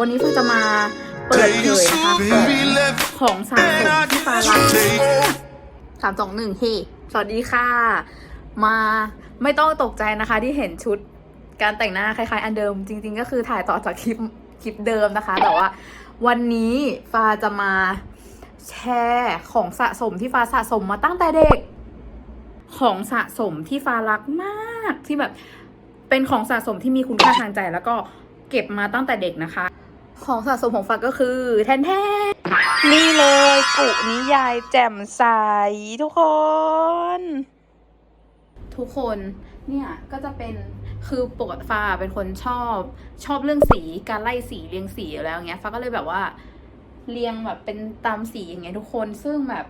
วันนี้ฟ้าจะมาเปิดเผยนะคะของสะสมที่ฟ้ารักสามสองหนึ่งเฮสวัสดีค่ะ มาไม่ต้องตกใจนะคะที่เห็นชุดการแต่งหน้าคล้ายๆ อันเดิม จริง ๆ ก็คือถ่ายต่อจากคลิปคลิปเดิมนะคะ แต่ว่าวันนี้ฟ้าจะมาแชร์ของสะสมที่ฟ้าสะสมมาตั้งแต่เด็ก ของสะสมที่ฟ้ารักมากที่แบบเป็นของสะสมที่มีคุณค่าทางใจแล้วก็เก็บมาตั้งแต่เด็กนะคะ ของสะสมของฟ้าก็คือ แทนแทนนี่เลยกุนิยายแจ่มใสทุกคน ทุกคนเนี่ยก็จะเป็นคือปกติฟ้าเป็นคนชอบชอบเรื่องสีการไล่สีเรียงสีอยู่แล้วอย่างเงี้ยฟ้าก็เลยแบบว่าเรียงแบบเป็นตามสีอย่างเงี้ยทุกคนซึ่งแบบ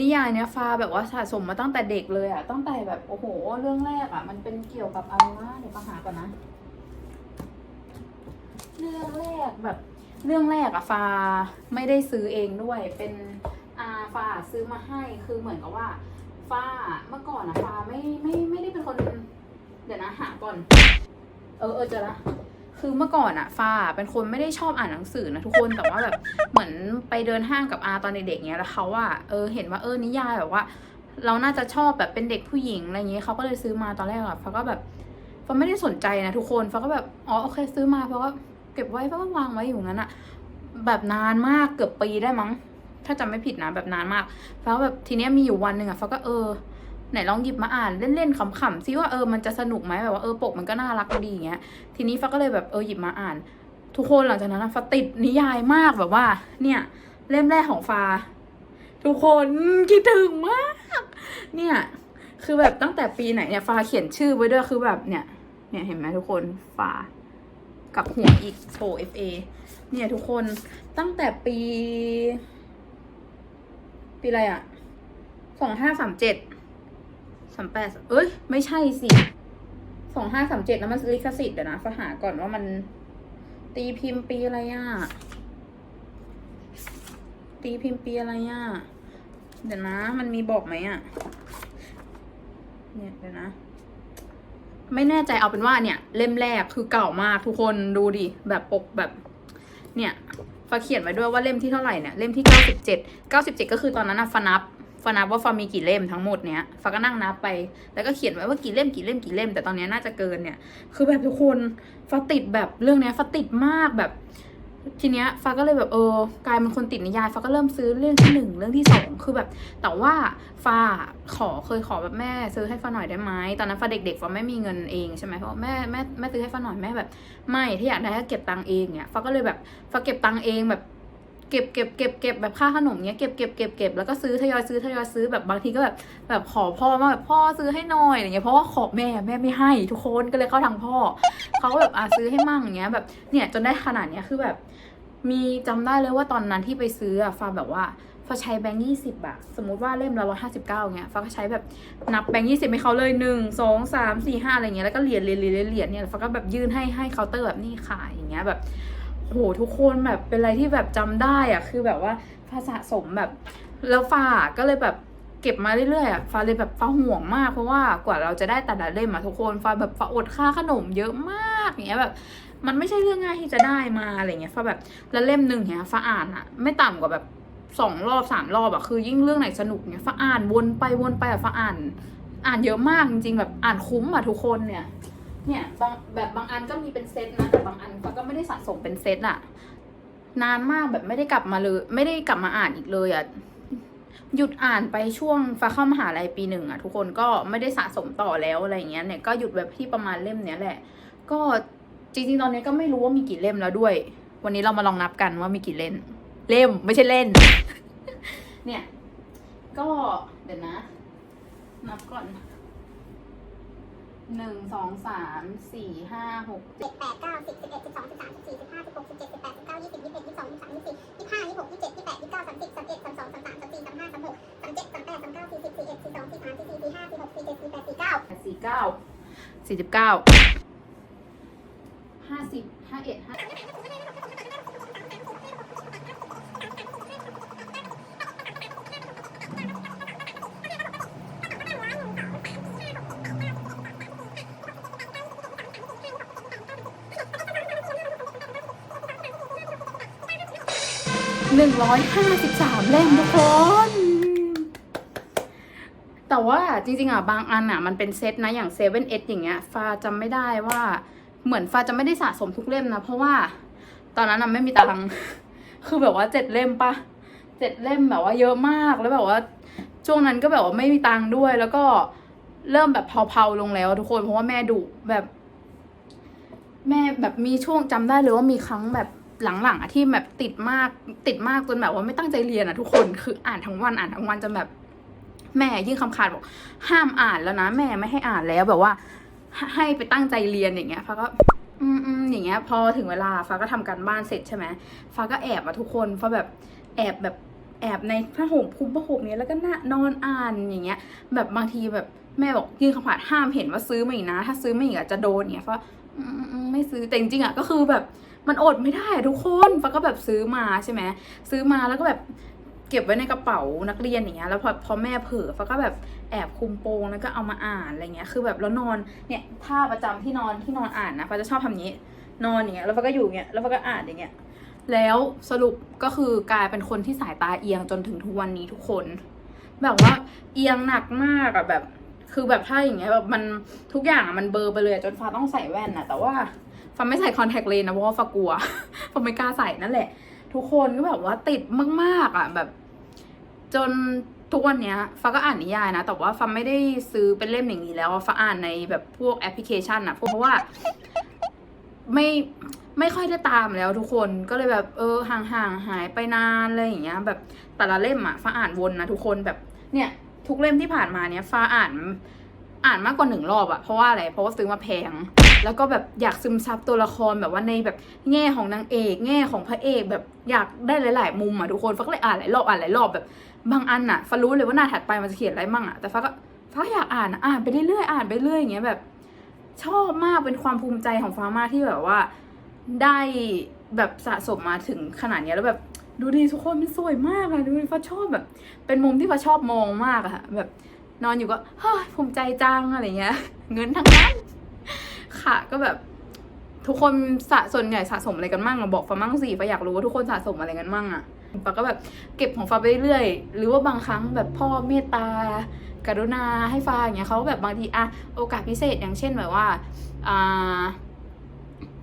นิยายเนี้ยฟ้าแบบว่าสะสมมาตั้งแต่เด็กเลยอะตั้งแต่แบบโอ้โห เรื่องแรกอะมันเป็นเกี่ยวกับอะไรวะเดี๋ยวมาหาก่อนนะ เรื่องแรกแบบเรื่องแรกอะฟ้าไม่ได้ซื้อเองด้วย เป็นอาฟ้าซื้อมาให้คือเหมือนกับว่าฟ้าเมื่อก่อนอะฟ้าไม่ไม่ไม่ได้เป็นคน เดี๋ยวนะหาก่อน เออเออเจอละคือเมื่อก่อนอะฟ้าเป็นคนไม่ได้ชอบอ่านหนังสือนะทุกคนแต่ว่าแบบเหมือนไปเดินห้างกับอาตอนเด็กๆเนี้ยแล้วเขาว่าเออเห็นว่าเออนิยายแบบว่า เราน่าจะชอบแบบเป็นเด็กผู้หญิงอะไรอย่างเงี้ยเขาก็เลยซื้อมาตอนแรกอะฟ้าก็แบบฟ้าไม่ได้สนใจนะทุกคนฟ้าก็แบบอ๋อโอเคซื้อมาเพราะว่า เก็บไว้ฟ้าก็วางไว้อยู่งั้นอะแบบนานมากเกือบปีได้มั้ง ถ้าจำไม่ผิดนะแบบนานมากฟ้าแบบทีเนี้ยมีอยู่วันหนึ่งอะฟ้าก็เออไหนลองหยิบมาอ่านเล่นๆขำๆซิว่าเออมันจะสนุกไหมแบบว่าเออปกมันก็น่ารักดีอย่างเงี้ยทีนี้ฟ้าก็เลยแบบเออหยิบมาอ่าน ทุกคนหลังจากนั้นฟ้าติดนิยายมากแบบว่า เนี่ย เล่มแรกของฟ้าทุกคนคิดถึงมาก เนี่ยคือแบบตั้งแต่ปีไหนเนี่ยฟ้าเขียนชื่อไว้ด้วยคือแบบเนี่ยเนี่ยเห็นไหมทุกคนฟ้า กับหัวอีกโชว์ FA เนี่ยทุกคนตั้งแต่ปี ปีอะไรอะสองห้าสามเจ็ดสามแปดเอ้ย ไม่ใช่สิสองห้าสามเจ็ดแล้วมันลิขสิทธิ์เดี๋ยวนะฟ้าหาก่อนว่ามันตีพิมพ์ปีอะไรอะตีพิมพ์ปีอะไรอะเดี๋ยวนะ มันมีบอกไหมอะเนี่ยเดี๋ยวนะ ไม่แน่ใจเอาเป็นว่าเนี่ย เล่มแรกคือเก่ามากทุกคนดูดิแบบปกแบบ เนี่ยฟ้าเขียนไว้ด้วยว่าเล่มที่เท่าไหร่เนี่ยเล่มที่เก้าสิบเจ็ดเก้าสิบเจ็ดก็คือตอนนั้นอะฟานับฟานับว่าฟามีกี่เล่มทั้งหมดเนี้ยฟาก็นั่งนับไป แล้วก็เขียนไว้ว่ากี่เล่มกี่เล่มกี่เล่ม แต่ตอนนี้น่าจะเกินเนี่ย คือแบบทุกคนฟาติดแบบเรื่องเนี้ยฟาติดมากแบบ ทีเนี้ยฟ้าก็เลยแบบเออกลายเป็นคนติดนิยายฟ้าก็เริ่มซื้อเรื่องที่หนึ่งเรื่องที่สองคือแบบ แต่ว่าฟ้าขอเคยขอแบบแม่ซื้อให้ฟ้าหน่อยได้ไหมตอนนั้นฟ้าเด็กๆฟ้าไม่มีเงินเองใช่ไหมเพราะแม่แม่แม่ซื้อให้ฟ้าหน่อยแม่แบบ ไม่ถ้าอยากได้ก็เก็บตังค์เองเนี่ยฟ้าก็เลยแบบฟ้าเก็บตังค์เองแบบ เก็บเก็บเก็บเก็บแบบค่าขนมเนี้ยเก็บเก็บเก็บเก็บแล้วก็ซื้อทยอยซื้อทยอยซื้อแบบบางทีก็แบบแบบขอพ่อมาแบบพ่อซื้อให้หน่อยอะไรเงี้ยเพราะว่าขอแม่แม่ไม่ให้ทุกคนก็เลยเข้าทางพ่อเขาก็แบบอะซื้อให้มั่งอย่างเงี้ยแบบเนี่ยจนได้ขนาดเนี้ยคือแบบ มีจำได้เลยว่าตอนนั้นที่ไปซื้ออะฟ้าแบบว่าฟ้าใช้แบงค์ยี่สิบอะสมมติว่าเล่มละร้อยห้าสิบเก้าเงี้ยฟ้าก็ใช้แบบนับแบงค์ยี่สิบให้เขาเลยหนึ่งสองสามสี่ห้าอะไรเงี้ยแล้วก็เหรียญเหรียญเหรียญเหรียญเนี่ยฟ้าก็แบบยื่นให้ให้เคาน์เตอร์แบบนี่ค่ะอย่างเงี้ยแบบ โหทุกคนแบบเป็นอะไรที่แบบจำได้อะคือแบบว่าฟ้าสะสมแบบ แล้วฟ้าก็เลยแบบเก็บมาเรื่อยๆอะฟ้าเลยแบบฟ้าห่วงมากเพราะว่ากว่าเราจะได้แต่ละเล่มอะทุกคนฟ้าแบบฟ้าอดค่าขนมเยอะมากอย่างเงี้ยแบบมันไม่ใช่เรื่องง่ายที่จะได้มาอะไรเงี้ยฟ้าแบบแล้วเล่มหนึ่งเนี้ยฟ้าอ่านอะไม่ต่ำกว่าแบบสองรอบสามรอบอะคือยิ่งเรื่องไหนสนุกเนี้ยฟ้าอ่านวนไปวนไปอะฟ้าอ่าน อ่านเยอะมากจริงๆแบบอ่านคุ้มอะทุกคนเนี่ย เนี่ยบางแบบบางอันก็มีเป็นเซตนะแต่บางอันฟ้าก็ไม่ได้สะสมเป็นเซตอะนานมากแบบไม่ได้กลับมาเลย ไม่ได้กลับมาอ่านอีกเลยอะหยุดอ่านไปช่วงฟ้าเข้ามหาลัยปีหนึ่งอะทุกคนก็ไม่ได้สะสมต่อแล้วอะไรเงี้ยเนี่ยก็หยุดแบบที่ประมาณเล่มเนี้ยแหละ ก็จริงๆตอนนี้ก็ไม่รู้ว่ามีกี่เล่มแล้วด้วย วันนี้เรามาลองนับกันว่ามีกี่เล่มเล่มไม่ใช่เล่น เนี่ย ก็เดี๋ยวนะ นับก่อน หนึ่งสองสามสี่ห้าหกเจ็ดแปดเก้าสิบสิบเอ็ดสิบสองสิบสามสิบสี่สิบห้าสิบหกสิบเจ็ดสิบแปดสิบเก้ายี่สิบยี่สิบเอ็ดยี่สิบสองยี่สิบสามยี่สิบสี่ยี่สิบห้ายี่สิบหกยี่สิบเจ็ดยี่สิบแปดยี่สิบเก้าสามสิบสามเอ็ดสามสองสามสามสามสี่สามห้าสามหกสามเจ็ดสามแปดสามเก้าสี่สิบสี่เอ็ดสี่สองสี่สามสี่สี่สี่ห้าสี่หกสี่เจ็ดสี่แปดสี่เก้าสี่เก้าสี่สิบเก้าห้าสิบห้าเอ็ดห้า หนึ่งร้อยห้าสิบสามเล่มทุกคน แต่ว่าจริงๆอะบางอันอะมันเป็นเซตนะอย่างเซเว่นเออย่างเงี้ยฟ้าจำไม่ได้ว่าเหมือนฟ้าจะไม่ได้สะสมทุกเล่มนะ เพราะว่า ตอนนั้นน่ะไม่มีตังค์คือแบบว่าเจ็ดเล่มปะเจ็ดเล่มแบบว่าเยอะมากแล้วแบบว่า ช่วงนั้นก็แบบว่าไม่มีตังค์ด้วย แล้วก็เริ่มแบบเผาๆลงแล้ว ทุกคนเพราะว่าแม่ดุแบบ แม่แบบมีช่วงจำได้เลยว่ามีครั้งแบบ หลังๆอะที่แบบติดมากติดมากจนแบบว่าไม่ตั้งใจเรียนอะทุกคนคืออ่านทั้งวันอ่านทั้งวันจนแบบแม่ยิ่งคำขาดบอกห้ามอ่านแล้วนะ แม่ไม่ให้อ่านแล้วแบบว่า ให้ไปตั้งใจเรียนอย่างเงี้ยฟ้าก็อืมอย่างเงี้ย พอถึงเวลาฟ้าก็ทำการบ้านเสร็จใช่ไหมฟ้าก็แอบอะทุกคนฟ้าแบบแอบแบบแอบในผ้าห่มคุมผ้าห่มเนี้ยแล้วก็น่านอนอ่านอย่างเงี้ย แบบบางทีแบบแม่บอกยื่นคำขาดห้ามเห็นว่าซื้อมาอีกนะ ถ้าซื้อมาอีกอะจะโดนเนี่ยฟ้าไม่ซื้อแต่จริงๆอะก็คือแบบ มันอดไม่ได้ทุกคนฟ้าก็แบบซื้อมาใช่ไหมซื้อมาแล้วก็แบบเก็บไว้ในกระเป๋านักเรียนอย่างเงี้ยแล้วพอพอแม่เผลอฟ้าก็แบบแอบคุมโปงแล้วก็เอามาอ่านอะไรเงี้ยคือแบบแล้วนอนเนี่ยท่าประจำที่นอนที่นอนอ่านนะฟ้าจะชอบทำอย่างนี้ นอนอย่างเงี้ยแล้วฟ้าก็อยู่อย่างเงี้ยแล้วฟ้าก็อ่านอย่างเงี้ยแล้วสรุปก็คือกลายเป็นคนที่สายตาเอียงจนถึงทุกวันนี้ทุกคน แบบว่าเอียงหนักมากอะแบบ คือแบบถ้าอย่างเงี้ยแบบมันทุกอย่างอะมันเบลอไปเลยจนฟ้าต้องใส่แว่นอะแต่ว่า ฟ้าไม่ใส่คอนแทคเลนส์นะเพราะว่าฟ้ากลัวฟ้าไม่กล้าใส่นั่นแหละ ทุกคนก็แบบว่าติดมาก ๆ อะแบบ จนทุกวันเนี้ยฟ้าก็อ่านนิยายนะ แต่ว่าฟ้าไม่ได้ซื้อเป็นเล่มอย่างนี้แล้วอะฟ้าอ่านในแบบพวกแอปพลิเคชันอะเพราะว่า ไม่ไม่ค่อยได้ตามแล้วทุกคนก็เลยแบบเออห่างห่างๆหายไปนานอะไรอย่างเงี้ย แบบแต่ละเล่มอะฟ้าอ่านวนนะทุกคนแบบเนี่ย ทุกเล่มที่ผ่านมาเนี่ยฟ้าอ่าน อ่านมากกว่าหนึ่งรอบอะเพราะว่าอะไรเพราะว่าซื้อมาแพง แล้วก็แบบอยากซึมซับตัวละครแบบว่าในแบบแง่ของนางเอก แง่ของพระเอกแบบอยากได้หลาย ๆ มุมอะทุกคนฟ้าก็เลยอ่านหลายรอบอ่านหลายรอบแบบบางอันอะฟ้ารู้เลยว่าหน้าถัดไปมันจะเขียนอะไรมั่งอะแต่ฟ้าก็ฟ้าอยากอ่านอ่านไปเรื่อยๆอ่านไปเรื่อยอย่างเงี้ยแบบ ชอบมากเป็นความภูมิใจของฟ้ามากที่แบบว่า ได้แบบสะสมมาถึงขนาดเนี้ยแล้วแบบดูดีทุกคนมันสวยมากอะดูดิฟ้าชอบแบบ เป็นมุมที่ฟ้าชอบมองมากอะแบบ นอนอยู่ก็เฮ้ยภูมิใจจังอะไรเงี้ย เงินทั้งนั้น ค่ะก็แบบทุกคนสะส่วนใหญ่สะสมอะไรกันมั่งอะบอกฟ้ามั่งสิฟ้าอยากรู้ว่าทุกคนสะสมอะไรกันมั่งอะฟ้าก็แบบเก็บของฟ้าไปเรื่อยๆหรือว่าบางครั้งแบบพ่อเมตตา กรุณาให้ฟ้าอย่างเงี้ยเขาแบบบางทีอะโอกาสพิเศษอย่างเช่นแบบว่าอ่า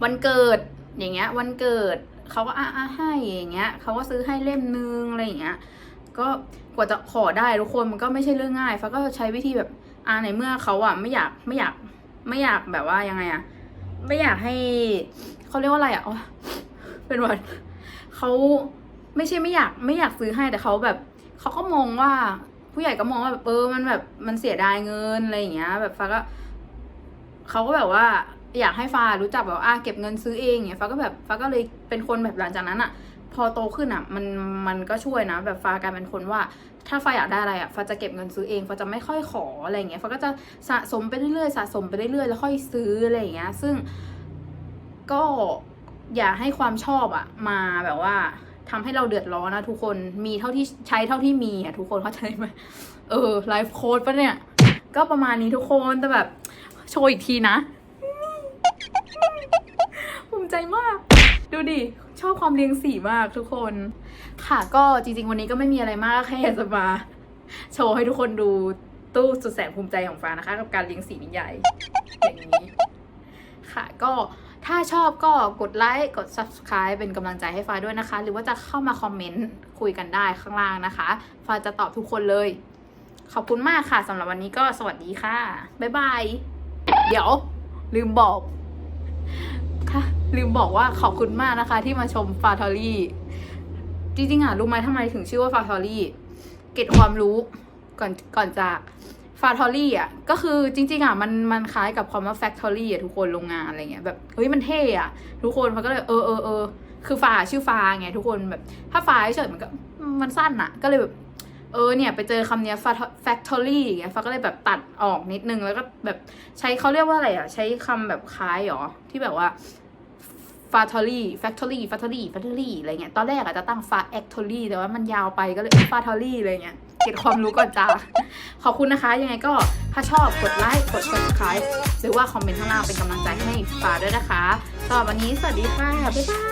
วันเกิดอย่างเงี้ย วันเกิดเขาก็อะอะให้อย่างเงี้ยเขาก็ซื้อให้เล่มนึงอะไรอย่างเงี้ย ก็กว่าจะขอได้ทุกคนมันก็ไม่ใช่เรื่องง่ายฟ้าก็ใช้วิธีแบบอ่าในเมื่อเขาอะไม่อยากไม่อยากไม่อยากแบบว่ายังไงอะไม่อยากให้เขาเรียกว่าอะไรอะเป็นวันเขาไม่ใช่ไม่อยากไม่อยากซื้อให้แต่เขาแบบเขาก็มองว่าผู้ใหญ่ก็มองว่าแบบเออมันแบบมันเสียดายเงินอะไรอย่างเงี้ย แบบฟ้าก็เขาก็แบบว่าอยากให้ฟ้ารู้จักแบบว่าอะเก็บเงินซื้อเองเนี่ยฟ้าก็แบบฟ้าก็เลยเป็นคนแบบหลังจากนั้นอะ พอโตขึ้นอะมันมันก็ช่วยนะ แบบฟ้ากลายเป็นคนว่า ถ้าฟ้าอยากได้อะไรอะฟ้าจะเก็บเงินซื้อเองฟ้าจะไม่ค่อยขออะไรเงี้ยฟ้าก็จะสะสมไปเรื่อยๆสะสมไปเรื่อยๆแล้วค่อยซื้ออะไรอย่างเงี้ย ซึ่งก็อย่าให้ความชอบอะ มาแบบว่าทำให้เราเดือดร้อนนะทุกคนมีเท่าที่ใช้เท่าที่มีอะทุกคนเข้าใจไหมเออไลฟ์โค้ดปะเนี่ย ก็ประมาณนี้ทุกคนแต่แบบโชว์อีกทีนะภูมิใจมาก ดูดิ ชอบความเรียงสีมากทุกคน ค่ะก็จริง ๆ วันนี้ก็ไม่มีอะไรมากแค่อยากจะมาโชว์ให้ทุกคนดูตู้สุดแสนภูมิใจของฟ้านะคะ กับการเรียงสีนิยายอย่างนี้ ค่ะก็ถ้าชอบก็กดไลค์กด subscribe เป็นกำลังใจให้ฟ้าด้วยนะคะ หรือว่าจะเข้ามาคอมเมนต์คุยกันได้ข้างล่างนะคะ ฟ้าจะตอบทุกคนเลย ขอบคุณมากค่ะสำหรับวันนี้ก็สวัสดีค่ะ บ๊ายบาย เดี๋ยว ลืมบอก ลืมบอกว่าขอบคุณมากนะคะ ที่มาชมฟาทอรี่จริงๆอะรู้ไหมทำไมถึงชื่อว่าฟาทอรี่เก็ตความรู้ก่อนก่อนจากฟาทอรี่อะก็คือจริงๆอะมันมันคล้ายกับคำว่าแฟคทอรี่อะทุกคนโรงงานอะไรเงี้ยแบบเฮ้ยมันเท่อะทุกคนมันก็เลยเออเออเออคือฟาชื่อฟาไงทุกคนแบบ ถ้าฟาเฉยมันก็มันสั้นอะ ก็เลยแบบเออเนี่ยไปเจอคำเนี้ย factory อย่างเงี้ยฟ้าก็เลยแบบตัดออกนิดนึงแล้วก็แบบใช้เขาเรียกว่าอะไรอะ ใช้คำแบบคล้ายหรอที่แบบว่า ฟาทอรี่แฟคทอรี่ฟาทอรี่ฟาทอรี่อะไรเงี้ย ตอนแรกอาจจะตั้งฟาแอคทอรี่แต่ว่ามันยาวไปก็เลยฟาทอรี่อะไรเงี้ย เก็บความรู้ก่อนจ้า ขอบคุณนะคะ ยังไงก็ถ้าชอบกดไลค์ กด subscribe หรือว่าคอมเมนต์ข้างล่างเป็นกำลังใจให้ฟาด้วยนะคะสำหรับวันนี้สวัสดีค่ะ บ๊ายบาย